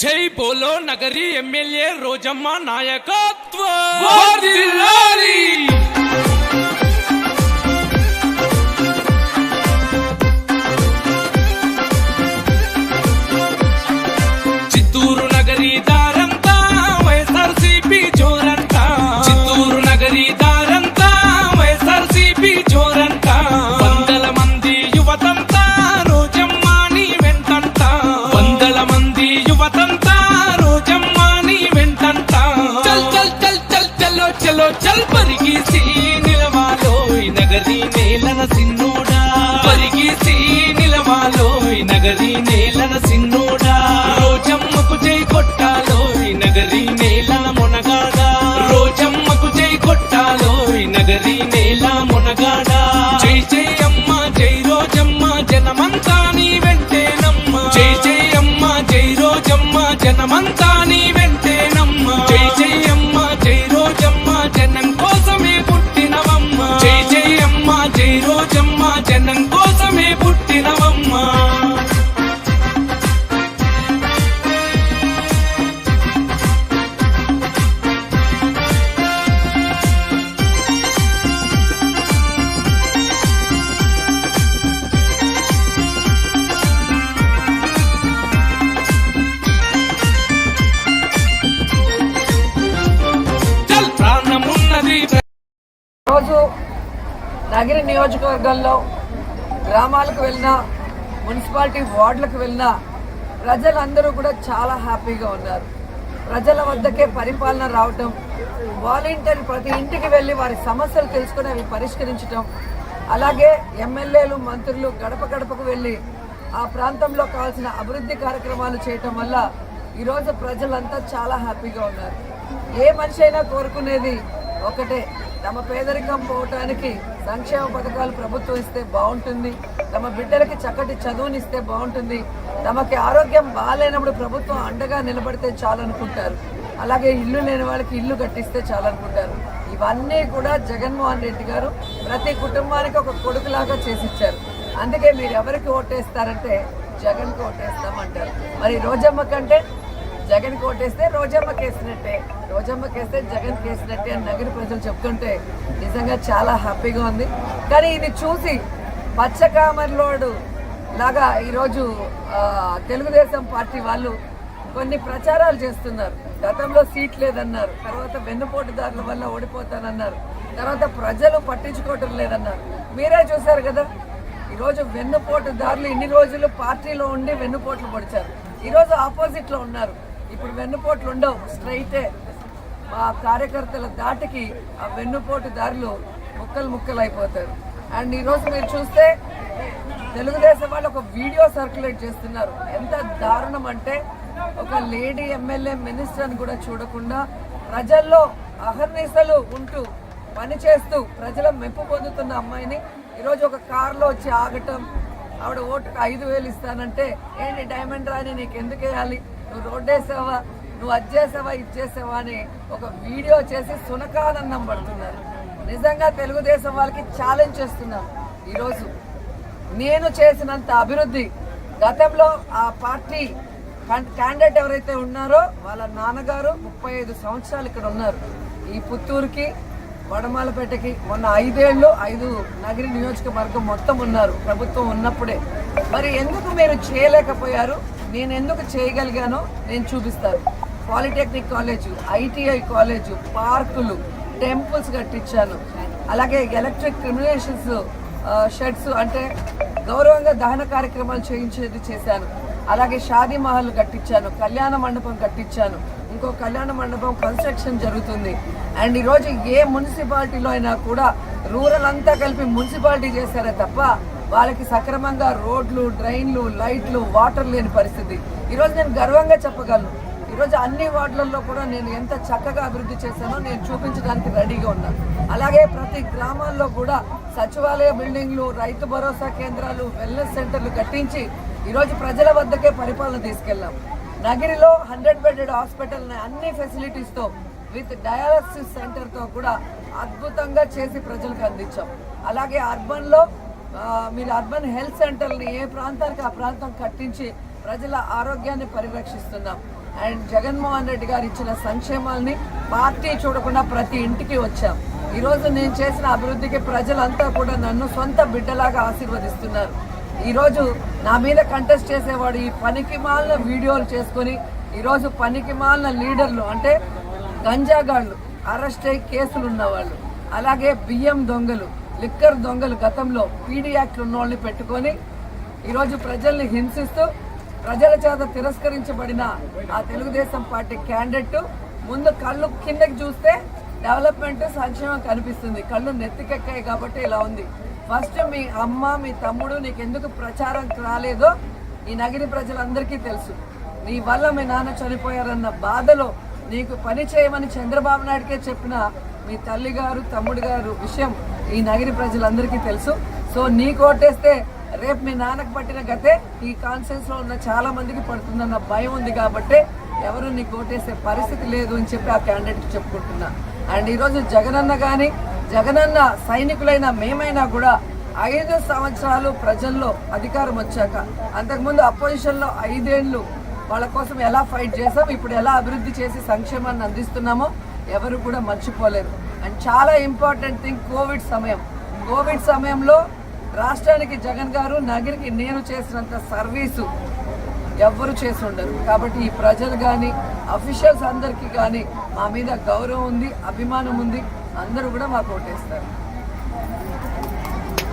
జై బోలో నగరి ఎమ్మెల్యే రోజమ్మ నాయకత్వ నగరి నేలన సిన్నోడా? పరిగీసి నిలవాలో ఈ నగరి నేలన సిన్నోడా? రోజమ్మకు చేయి కొట్టాలో ఈ నగరి నేలన మునగాడా? రోజమ్మకు చేయి కొట్టాలో ఈ నగరి నేల మునగాడా? నగిరి నియోజకవర్గంలో గ్రామాలకు వెళ్ళినా మున్సిపాలిటీ వార్డులకు వెళ్ళినా ప్రజలందరూ కూడా చాలా హ్యాపీగా ఉన్నారు. ప్రజల వద్దకే పరిపాలన రావటం వాలంటీర్ ప్రతి ఇంటికి వెళ్ళి వారి సమస్యలు తెలుసుకుని అవి పరిష్కరించటం అలాగే ఎమ్మెల్యేలు మంత్రులు గడప గడపకు వెళ్ళి ఆ ప్రాంతంలో కావాల్సిన అభివృద్ధి కార్యక్రమాలు చేయటం వల్ల ఈరోజు ప్రజలంతా చాలా హ్యాపీగా ఉన్నారు. ఏ మనిషి అయినా కోరుకునేది ఒకటే తమ పేదరికం పోవటానికి సంక్షేమ పథకాలు ప్రభుత్వం ఇస్తే బాగుంటుంది. తమ బిడ్డలకి చక్కటి చదువునిస్తే బాగుంటుంది. తమకి ఆరోగ్యం బాగాలేనప్పుడు ప్రభుత్వం అండగా నిలబడితే చాలనుకుంటారు. అలాగే ఇల్లు లేని వాళ్ళకి ఇల్లు కట్టిస్తే చాలనుకుంటారు. ఇవన్నీ కూడా జగన్మోహన్ రెడ్డి గారు ప్రతి కుటుంబానికి ఒక కొడుకులాగా చేసిచ్చారు. అందుకే మీరు ఎవరికి ఓటేస్తారంటే జగన్కి ఓటేస్తామంటారు. మరి రోజమ్మ కంటే జగన్ కోటేస్తే రోజమ్మ కేసినట్టే. రోజమ్మ కేస్తే జగన్ కేసినట్టే అని నగర ప్రజలు చెప్తుంటే నిజంగా చాలా హ్యాపీగా ఉంది. కానీ ఇది చూసి పచ్చకామర్లోడు లాగా ఈరోజు తెలుగుదేశం పార్టీ వాళ్ళు కొన్ని ప్రచారాలు చేస్తున్నారు. గతంలో సీట్ లేదన్నారు. తర్వాత వెన్నుపోటుదారుల వల్ల ఓడిపోతానన్నారు. తర్వాత ప్రజలు పట్టించుకోవటం లేదన్నారు. మీరే చూశారు కదా ఈరోజు వెన్నుపోటుదారులు ఇన్ని రోజులు పార్టీలో ఉండి వెన్నుపోట్లు పొడిచారు. ఈరోజు ఆపోజిట్లో ఉన్నారు. ఇప్పుడు వెన్నుపోట్లు ఉండవు స్ట్రైటే. మా కార్యకర్తల దాటికి ఆ వెన్నుపోటుదారులు ముక్కలు ముక్కలు అయిపోతారు అండ్ ఈరోజు మీరు చూస్తే తెలుగుదేశం వాళ్ళు ఒక వీడియో సర్క్యులేట్ చేస్తున్నారు. ఎంత దారుణం అంటే ఒక లేడీ ఎమ్మెల్యే మినిస్టర్ అని కూడా చూడకుండా ప్రజల్లో అహర్నిశలు ఉంటూ పని చేస్తూ ప్రజల మెప్పు పొందుతున్న అమ్మాయిని ఈరోజు ఒక కారులో వచ్చి ఆగటం ఆవిడ ఓటుకు ఐదు వేలు ఇస్తానంటే ఏంటి డైమండ్ రాని నీకు ఎందుకు వేయాలి? నువ్వు రోడ్డు వేసావా నువ్వు అది చేసావా ఇది చేసావా అని ఒక వీడియో చేసి సునకానందం పడుతున్నారు. నిజంగా తెలుగుదేశం వాళ్ళకి ఛాలెంజ్ చేస్తున్నారు. ఈరోజు నేను చేసినంత అభివృద్ధి గతంలో ఆ పార్టీ క్యాండిడేట్ ఎవరైతే ఉన్నారో వాళ్ళ నాన్నగారు ముప్పై ఐదు సంవత్సరాలు ఇక్కడ ఉన్నారు. ఈ పుత్తూరుకి వడమాలపేటకి మొన్న ఐదేళ్ళు ఐదు నగరి నియోజకవర్గం మొత్తం ఉన్నారు. ప్రభుత్వం ఉన్నప్పుడే. మరి ఎందుకు మీరు చేయలేకపోయారు? నేను ఎందుకు చేయగలిగానో నేను చూపిస్తాను. పాలిటెక్నిక్ కాలేజు ఐటీఐ కాలేజు పార్కులు టెంపుల్స్ కట్టించాను. అలాగే ఎలక్ట్రిక్ క్రిమినేషన్స్ షెడ్స్ అంటే గౌరవంగా దహన కార్యక్రమాలు చేయించేది చేశాను. అలాగే షాదీ మహల్ కట్టించాను కళ్యాణ మండపం కట్టించాను. ఇంకో కళ్యాణ మండపం కన్స్ట్రక్షన్ జరుగుతుంది. అండ్ ఈరోజు ఏ మున్సిపాలిటీలో అయినా కూడా రూరల్ అంతా కలిపి మున్సిపాలిటీ చేశారే తప్ప వాళ్ళకి సక్రమంగా రోడ్లు డ్రైన్లు లైట్లు వాటర్ లేని పరిస్థితి. ఈరోజు నేను గర్వంగా చెప్పగలను. ఈరోజు అన్ని వార్డులలో కూడా నేను ఎంత చక్కగా అభివృద్ధి చేశానో నేను చూపించడానికి రెడీగా ఉన్నాను అలాగే ప్రతి గ్రామాల్లో కూడా సచివాలయ బిల్డింగ్లు రైతు భరోసా కేంద్రాలు వెల్నెస్ సెంటర్లు కట్టించి ఈరోజు ప్రజల వద్దకే పరిపాలన తీసుకెళ్ళాం. నగిరిలో హండ్రెడ్ బెడెడ్ హాస్పిటల్ అన్ని ఫెసిలిటీస్తో విత్ డయాలసిస్ సెంటర్తో కూడా అద్భుతంగా చేసి ప్రజలకు అందించాం. అలాగే అర్బన్లో మీరు అర్బన్ హెల్త్ సెంటర్ని ఏ ప్రాంతానికి ఆ ప్రాంతం కట్టించి ప్రజల ఆరోగ్యాన్ని పరిరక్షిస్తున్నాం. అండ్ జగన్మోహన్ రెడ్డి గారు ఇచ్చిన సంక్షేమాల్ని పార్టీ చూడకుండా ప్రతి ఇంటికి వచ్చాం. ఈరోజు నేను చేసిన అభివృద్ధికి ప్రజలంతా కూడా నన్ను సొంత బిడ్డలాగా ఆశీర్వదిస్తున్నారు. ఈరోజు నా మీద కంటెస్ట్ చేసేవాడు ఈ పనికి మాలిన వీడియోలు చేసుకొని ఈరోజు పనికి మాలిన లీడర్లు అంటే గంజాగాళ్ళు అరెస్ట్ అయ్యి కేసులు ఉన్నవాళ్ళు అలాగే బియ్యం దొంగలు లిక్కర్ దొంగలు గతంలో పీడీ యాక్ట్లు ఉన్న వాళ్ళని పెట్టుకొని ఈరోజు ప్రజల్ని హింసిస్తూ ప్రజల చేత తిరస్కరించబడిన ఆ తెలుగుదేశం పార్టీ క్యాండిడేట్ ముందు కళ్ళు కిందకి చూస్తే డెవలప్మెంట్ సంక్షేమం కనిపిస్తుంది. కళ్ళు నెత్తికెక్కాయి కాబట్టి ఇలా ఉంది. ఫస్ట్ మీ అమ్మ మీ తమ్ముడు నీకు ఎందుకు ప్రచారం రాలేదో ఈ నగరి ప్రజలందరికీ తెలుసు. నీ వల్ల మీ నాన్న చనిపోయారన్న బాధలో నీకు పని చేయమని చంద్రబాబు నాయుడుకే చెప్పిన మీ తల్లి గారు తమ్ముడు గారు విషయం ఈ నగిరి ప్రజలందరికీ తెలుసు. సో నీ కోటేస్తే రేపు మీ నాన్నకు పట్టిన గతే ఈ కాన్ఫరెన్స్లో ఉన్న చాలా మందికి పడుతుందన్న భయం ఉంది కాబట్టి ఎవరు నీ కోటేసే పరిస్థితి లేదు అని చెప్పి ఆ క్యాండిడేట్ చెప్పుకుంటున్నా. అండ్ ఈరోజు జగనన్న కానీ జగనన్న సైనికులైన మేమైనా కూడా ఐదు సంవత్సరాలు ప్రజల్లో అధికారం వచ్చాక అంతకుముందు అపోజిషన్లో ఐదేళ్ళు వాళ్ళ కోసం ఎలా ఫైట్ చేసాం ఇప్పుడు ఎలా అభివృద్ధి చేసి సంక్షేమాన్ని అందిస్తున్నామో ఎవరు కూడా మర్చిపోలేరు. అండ్ చాలా ఇంపార్టెంట్ థింగ్ కోవిడ్ సమయం. కోవిడ్ సమయంలో రాష్ట్రానికి జగన్ గారు నగిరికి నేను చేసినంత సర్వీసు ఎవ్వరు చేసి ఉండరు. కాబట్టి ఈ ప్రజలు కానీ అఫీషియల్స్ అందరికీ కానీ మా మీద గౌరవం ఉంది అభిమానం ఉంది. అందరూ కూడా మాకు ఓటేస్తారు.